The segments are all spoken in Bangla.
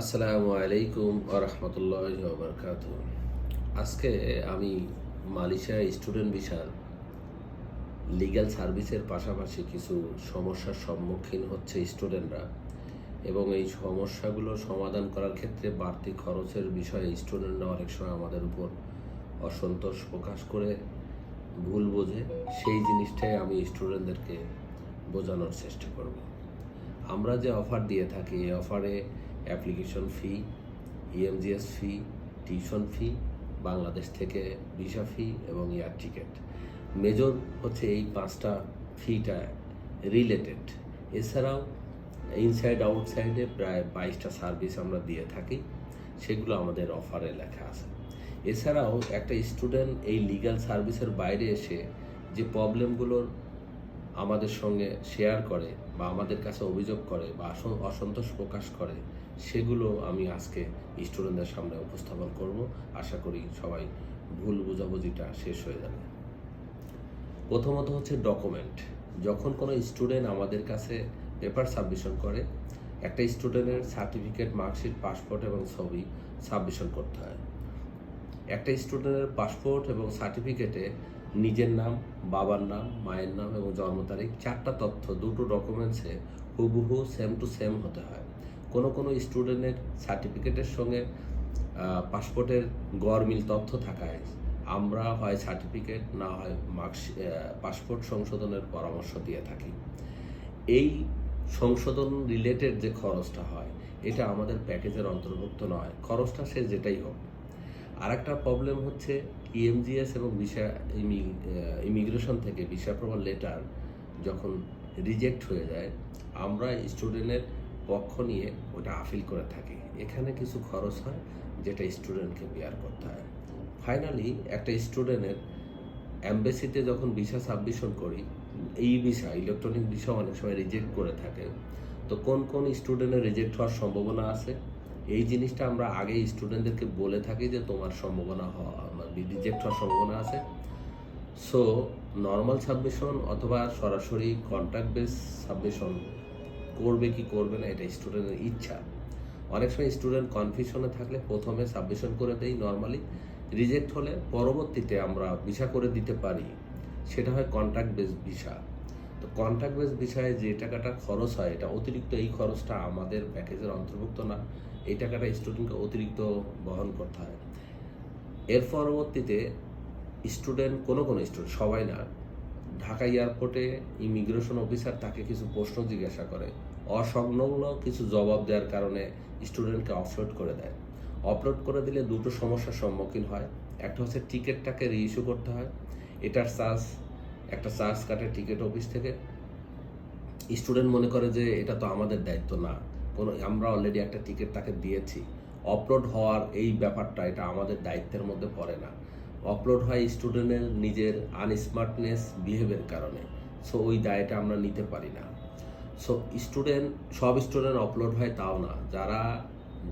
আসসালামু আলাইকুম আরহামতুল্লাহ বরকাত আজকে আমি মালয়েশিয়া স্টুডেন্ট ভিসার লিগ্যাল সার্ভিসের পাশাপাশি কিছু সমস্যার সম্মুখীন হচ্ছে স্টুডেন্টরা এবং এই সমস্যাগুলো সমাধান করার ক্ষেত্রে বাড়তি খরচের বিষয়ে স্টুডেন্টরা অনেক সময় আমাদের উপর অসন্তোষ প্রকাশ করে ভুল বোঝে। সেই জিনিসটাই আমি স্টুডেন্টদেরকে বোঝানোর চেষ্টা করব। আমরা যে অফার দিয়ে থাকি, এই অফারে application fee EMGS fee tuition fee Bangladesh থেকে ভিসা ফি এবং এয়ার টিকিট মেজর হচ্ছে এই পাঁচটা ফিটা রিলেটেড এছাড়াও ইনসাইড আউটসাইডে প্রায় বাইশটা সার্ভিস আমরা দিয়ে থাকি, সেগুলো আমাদের অফারে লেখা আছে। এছাড়াও একটা স্টুডেন্ট এই লিগ্যাল সার্ভিসের বাইরে এসে যে প্রবলেমগুলোর আমাদের সঙ্গে শেয়ার করে বা আমাদের কাছে অভিযোগ করে বা অসন্তোষ প্রকাশ করে সেগুলো আমি আজকে স্টুডেন্টদের সামনে উপস্থাপন করব। আশা করি সবাই ভুল বোঝাবুঝিটা শেষ হয়ে যাবে। প্রথমত হচ্ছে ডকুমেন্ট যখন কোনো স্টুডেন্ট আমাদের কাছে পেপার সাবমিশন করে, একটা স্টুডেন্টের সার্টিফিকেট মার্কশিট পাসপোর্ট এবং ছবি সাবমিশন করতে হয়। একটা স্টুডেন্টের পাসপোর্ট এবং সার্টিফিকেটে নিজের নাম, বাবার নাম, মায়ের নাম এবং জন্ম তারিখ, চারটা তথ্য, দুটো ডকুমেন্টসে হুবহু সেম টু সেম হতে হয়। কোনো কোনো স্টুডেন্টের সার্টিফিকেটের সঙ্গে পাসপোর্টের গড়মিল তথ্য থাকায় আমরা হয় সার্টিফিকেট, না হয় মার্কস পাসপোর্ট সংশোধনের পরামর্শ দিয়ে থাকি। এই সংশোধন রিলেটেড যে খরচটা হয়, এটা আমাদের প্যাকেজের অন্তর্ভুক্ত নয়, খরচটা সে যেটাই হোক। আর একটা প্রবলেম হচ্ছে ইএমজিএস এবং ভিসা ইমিগ্রেশন থেকে ভিসা প্রমাণ লেটার যখন রিজেক্ট হয়ে যায়, আমরা স্টুডেন্টের পক্ষ নিয়ে ওটা আপিল করে থাকি। এখানে কিছু খরচ হয় যেটা স্টুডেন্টকে বিয়ার করতে হয়। ফাইনালি একটা স্টুডেন্টের অ্যাম্বাসিতে যখন ভিসা সাবমিশন করি, এই ভিসা, ইলেকট্রনিক ভিসা অনেক সময় রিজেক্ট করে থাকে। তো কোন কোন স্টুডেন্টের রিজেক্ট হওয়ার সম্ভাবনা আছে? এই জিনিসটা আমরা আগে স্টুডেন্টদেরকে বলে থাকি যে তোমার সম্ভাবনা হওয়া রিজেক্ট হওয়ার সম্ভাবনা আছে। সো নর্মাল সাবমিশন অথবা সরাসরি কন্ট্রাক্ট বেস সাবমিশন করবে কি করবে না, এটা স্টুডেন্টের ইচ্ছা। অনেক সময় স্টুডেন্ট কনফিউশনে থাকলে প্রথমে সাবমিশন করে দেই নর্মালি রিজেক্ট হলে পরবর্তীতে আমরা ভিসা করে দিতে পারি। সেটা হয় কন্ট্রাক্ট বেস ভিসা তো কন্ট্রাক্ট বেস ভিসায় যে টাকাটা খরচ হয়, এটা অতিরিক্ত এই খরচটা আমাদের প্যাকেজের অন্তর্ভুক্ত না, এই টাকাটা স্টুডেন্টকে অতিরিক্ত বহন করতে হয়। এর পরবর্তীতে স্টুডেন্ট কোনো কোনো স্টুডেন্ট সবাই না, ঢাকা এয়ারপোর্টে ইমিগ্রেশন অফিসার তাকে কিছু প্রশ্ন জিজ্ঞাসা করে। অসংলগ্ন কিছু জবাব দেওয়ার কারণে স্টুডেন্টকে অফলোড করে দেয়। অপলোড করে দিলে দুটো সমস্যার সম্মুখীন হয়। একটা হচ্ছে টিকিটটাকে রিইস্যু করতে হয়। এটার চার্জ, একটা চার্জ কাটে টিকিট অফিস থেকে। স্টুডেন্ট মনে করে যে এটা তো আমাদের দায়িত্ব না। কোনো, আমরা অলরেডি একটা টিকিট তাকে দিয়েছি। অপলোড হওয়ার এই ব্যাপারটা, এটা আমাদের দায়িত্বের মধ্যে পড়ে না। অপলোড হয় স্টুডেন্টের নিজের আনস্মার্টনেস বিহেভের কারণে। সো ওই দায়টা আমরা নিতে পারি না। সো স্টুডেন্ট সব স্টুডেন্ট অপলোড হয় তাও না। যারা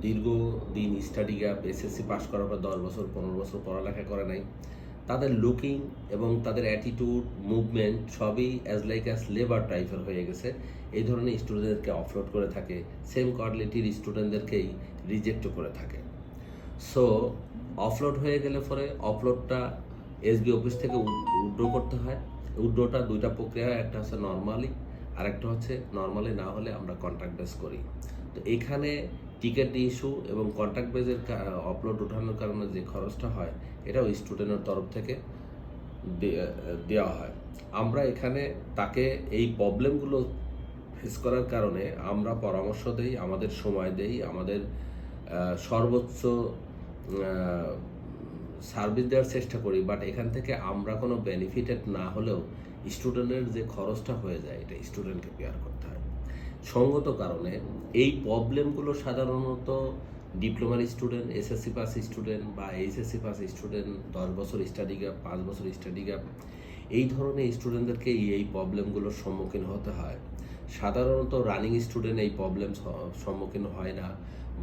দীর্ঘ দিন স্টাডি গ্যাপ এসএসসি পাস করার পর দশ বছর, পনেরো বছর পড়ালেখা করে নাই, তাদের লুকিং এবং তাদের অ্যাটিটিউড মুভমেন্ট সবই অ্যাজ লাইক অ্যাজ লেবার টাইপের হয়ে গেছে। এই ধরনের স্টুডেন্টদেরকে অফলোড করে থাকে সেম কোয়ালিটির স্টুডেন্টদেরকেই রিজেক্ট করে থাকে। সো অফলোড হয়ে গেলে পরে অফলোডটা এসবি অফিস থেকে উড্রো করতে হয়। উড্রোটা দুইটা প্রক্রিয়া, একটা হচ্ছে নর্মালি আর একটা হচ্ছে নর্মালি না হলে আমরা কন্ট্রাক্ট বেস করি। তো এখানে টিকিট ইস্যু এবং কন্ট্রাক্ট বেজের অপলোড ওঠানোর কারণে যে খরচটা হয়, এটাও স্টুডেন্টের তরফ থেকে দেওয়া হয়। আমরা এখানে তাকে এই প্রবলেমগুলো ফেস করার কারণে আমরা পরামর্শ দেই, আমাদের সময় দেই, আমাদের সর্বোচ্চ সার্ভিস দেওয়ার চেষ্টা করি। বাট এখান থেকে আমরা কোনো বেনিফিটেড না হলেও স্টুডেন্টের যে খরচটা হয়ে যায়, এটা স্টুডেন্টকে পেয়ার করতে হয়। সঙ্গত কারণে এই প্রবলেমগুলো সাধারণত ডিপ্লোমার স্টুডেন্ট এসএসসি পাস স্টুডেন্ট বা এইচএসসি পাস স্টুডেন্ট দশ বছর স্টাডি গ্যাপ পাঁচ বছর স্টাডি গ্যাপ এই ধরনের স্টুডেন্টদেরকে এই প্রবলেমগুলোর সম্মুখীন হতে হয়। সাধারণত রানিং স্টুডেন্ট এই প্রবলেম সম্মুখীন হয় না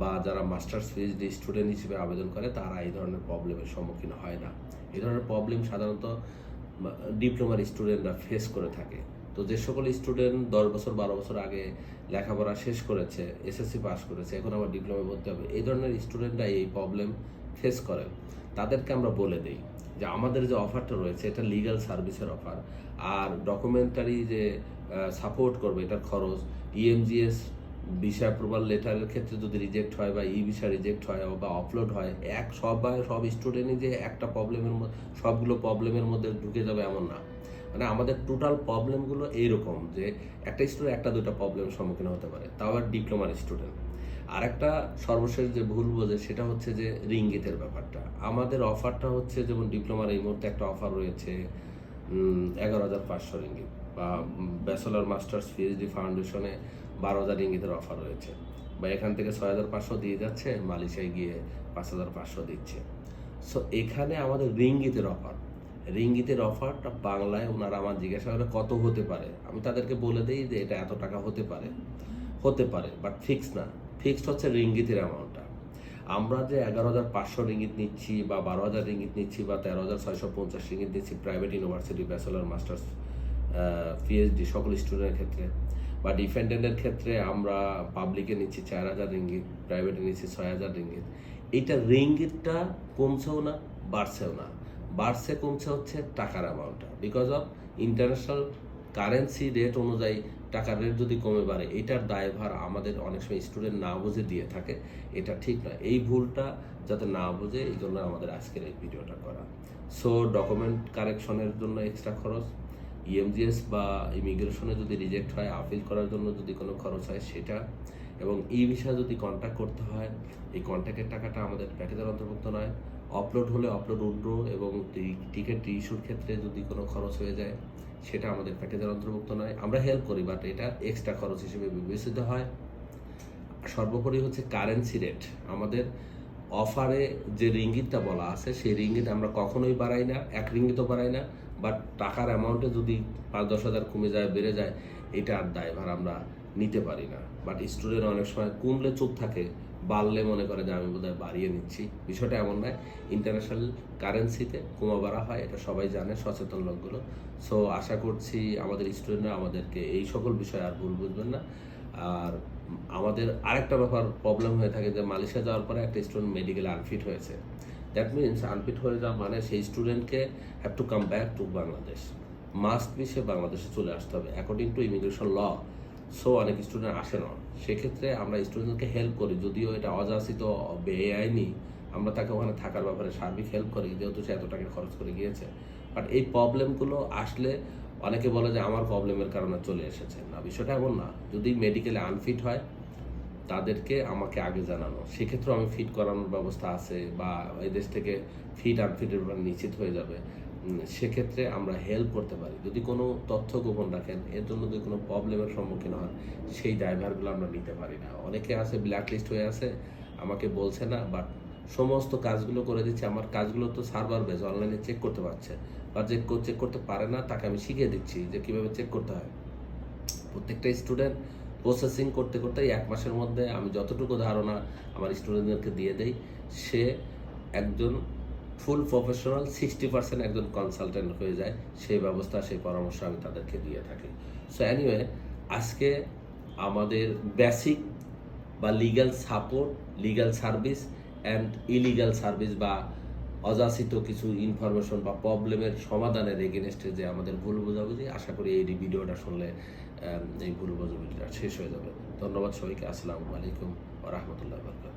বা যারা মাস্টার্স পিএইচডি স্টুডেন্ট হিসেবে আবেদন করে, তারা এই ধরনের প্রবলেমের সম্মুখীন হয় না। এই ধরনের প্রবলেম সাধারণত ডিপ্লোমার স্টুডেন্টরা ফেস করে থাকে। তো যে সকল স্টুডেন্ট দশ বছর, বারো বছর আগে লেখাপড়া শেষ করেছে এসএসসি পাস করেছে, এখন আবার ডিপ্লোমা ভর্তি হবে, এই ধরনের স্টুডেন্টরা এই প্রবলেম ফেস করেন তাদেরকে আমরা বলে দিই যে আমাদের যে অফারটা রয়েছে, এটা লিগ্যাল সার্ভিসের অফার আর ডকুমেন্টারি যে সাপোর্ট করবে, এটার খরচ E ইএমজিএস ভিসা অ্যাপ্রুভাল লেটারের ক্ষেত্রে যদি রিজেক্ট হয় বা ই ভিসা রিজেক্ট হয় বা আপলোড হয়, এক সবাই সব স্টুডেন্টই যে একটা প্রবলেমের মধ্যে, সবগুলো প্রবলেমের মধ্যে ঢুকে যাবে এমন না। মানে আমাদের টোটাল প্রবলেমগুলো এইরকম যে একটা স্টুডেন্ট একটা দুটো প্রবলেম সম্মুখীন হতে পারে, তাও আবার ডিপ্লোমার স্টুডেন্ট আরেকটা সর্বশেষ যে ভুল বোঝে সেটা হচ্ছে যে রিঙ্গিতের ব্যাপারটা। আমাদের অফারটা হচ্ছে যেমন ডিপ্লোমার এই মুহূর্তে একটা অফার রয়েছে এগারো হাজার পাঁচশো রিঙ্গিত বা ব্যাচেলর মাস্টার্স পিএইচডি ফাউন্ডেশনে বারো হাজার রিঙ্গিতের অফার রয়েছে। বা এখান থেকে ছয় হাজার পাঁচশো দিয়ে যাচ্ছে, মালয়েশিয়ায় গিয়ে পাঁচ হাজার পাঁচশো দিচ্ছে। সো এখানে আমাদের রিঙ্গিতের অফার রিঙ্গিতের অফারটা বাংলায় ওনারা আমার জিজ্ঞাসা করে, কত হতে পারে? আমি তাদেরকে বলে দিই যে, এটা এত টাকা হতে পারে। হতে পারে বাট ফিক্স না। ফিক্সড হচ্ছে রিঙ্গিতের অ্যামাউন্টটা আমরা যে এগারো হাজার পাঁচশো রিঙ্গিত নিচ্ছি বা বারো হাজার রিঙ্গিত নিচ্ছি বা তেরো হাজার ছয়শো পঞ্চাশ রিঙ্গিত নিচ্ছি private university bachelor masters PhD সকল স্টুডেন্টের ক্ষেত্রে। বা ডিফেন্ডেন্টের ক্ষেত্রে আমরা পাবলিকে নিচ্ছি চার হাজার রিঙ্গিত প্রাইভেটে নিচ্ছি ছয় হাজার রিঙ্গিত। এইটা রিঙ্গিতটা কমছেও না, বাড়ছেও না। বাড়ছে, কমছে হচ্ছে টাকার অ্যামাউন্টটা because of international currency rate অনুযায়ী টাকার রেট যদি কমে বাড়ে, এটার দায়ভার আমাদের অনেক সময় স্টুডেন্ট না বুঝে দিয়ে থাকে, এটা ঠিক নয়। এই ভুলটা যাতে না বুঝে, এই জন্য আমাদের আজকের এই ভিডিওটা করা। সো ডকুমেন্ট কারেকশনের জন্য এক্সট্রা খরচ। ইএমজিএস বা ইমিগ্রেশনে যদি রিজেক্ট হয় আপিল করার জন্য যদি কোনো খরচ হয়, সেটা। এবং ই ভিসা যদি কন্ট্যাক্ট করতে হয়, এই কন্ট্যাক্টের টাকাটা আমাদের প্যাকেজের অন্তর্ভুক্ত নয়। আপলোড হলে আপলোড উড্রো এবং টিকিট ইস্যুর ক্ষেত্রে যদি কোনো খরচ হয়ে যায় সেটা আমাদের প্যাকেজের অন্তর্ভুক্ত নয়। আমরা হেল্প করি বাট এটা এক্সট্রা খরচ হিসেবে বিবেচিত হয়। সর্বোপরি হচ্ছে কারেন্সি রেট আমাদের অফারে যে রিঙ্গিতটা বলা আছে, সেই রিঙ্গিত আমরা কখনোই বাড়াই না, এক রিঙ্গিতও বাড়াই না বাট টাকার অ্যামাউন্টে যদি পাঁচ দশ হাজার কমে যায়, বেড়ে যায় এটার দায়ভার আমরা নিতে পারি না। বাট স্টুডেন্ট অনেক সময় কমলে চুপ থাকে বাড়লে মনে করে যে আমি বোধহয় বাড়িয়ে নিচ্ছি। বিষয়টা এমন নয় ইন্টারন্যাশনাল কারেন্সিতে কমা বাড়া হয়, এটা সবাই জানে, সচেতন লোকগুলো। সো আশা করছি আমাদের স্টুডেন্টরা আমাদেরকে এই সকল বিষয়ে আর ভুল বুঝবেন না। আর আমাদের আরেকটা ব্যাপার প্রবলেম হয়ে থাকে যে মালয়েশিয়া যাওয়ার পরে একটা স্টুডেন্ট মেডিকেলে আনফিট হয়েছে। দ্যাট মিনস আনফিট হয়ে যাওয়া মানে সেই স্টুডেন্টকে have to come back to Bangladesh must be সে বাংলাদেশে চলে আসতে হবে। According to immigration law so অনেক স্টুডেন্ট আসে না। সেক্ষেত্রে আমরা স্টুডেন্টকে হেল্প করি। যদিও এটা অযাচিত বেআইনি আমরা তাকে ওখানে থাকার ব্যাপারে সার্বিক হেল্প করি, যেহেতু সে এত টাকা খরচ করে গিয়েছে। বাট এই প্রবলেমগুলো আসলে অনেকে বলে যে, আমার প্রবলেমের কারণে চলে এসেছে। না, বিষয়টা এমন না। যদি মেডিকেলে আনফিট হয়, তাদেরকে আমাকে আগে জানানো। সেক্ষেত্রেও আমি ফিট করানোর ব্যবস্থা আছে বা এদেশ থেকে ফিট আনফিটের নিশ্চিত হয়ে যাবে। সেক্ষেত্রে আমরা হেল্প করতে পারি। যদি কোনো তথ্য গোপন রাখেন, এর জন্য যদি কোনো প্রবলেমের সম্মুখীন হন, সেই ড্রাইভারগুলো আমরা নিতে পারি না। অনেকে আছে ব্ল্যাক লিস্ট হয়ে আছে, আমাকে বলছে না বাট সমস্ত কাজগুলো করে দিচ্ছে। আমার কাজগুলো তো সার্ভার বেজ অনলাইনে চেক করতে পারছে। বা যে চেক করতে পারে না, তাকে আমি শিখিয়ে দিচ্ছি যে কীভাবে চেক করতে হয়। প্রত্যেকটা স্টুডেন্ট প্রসেসিং করতে করতে এক মাসের মধ্যে আমি যতটুকু ধারণা আমার স্টুডেন্টদেরকে দিয়ে দেই, সে একজন ফুল প্রফেশনাল সিক্সটি পার্সেন্ট একজন কনসালটেন্ট হয়ে যায়, সেই ব্যবস্থা, সেই পরামর্শ আমি তাদেরকে দিয়ে থাকি। সো অ্যানিওয়ে আজকে আমাদের বেসিক বা legal support legal service and illegal service বা অযাচিত কিছু ইনফরমেশন বা প্রবলেমের সমাধানের এগেনস্টে যে আমাদের ভুল বোঝাবুঝি, আশা করি এই ভিডিওটা শুনলে এই ভুল বোঝাবুঝিটা শেষ হয়ে যাবে। ধন্যবাদ সবাইকে। আসসালামু আলাইকুম রহমতুল্লাহ বরকাত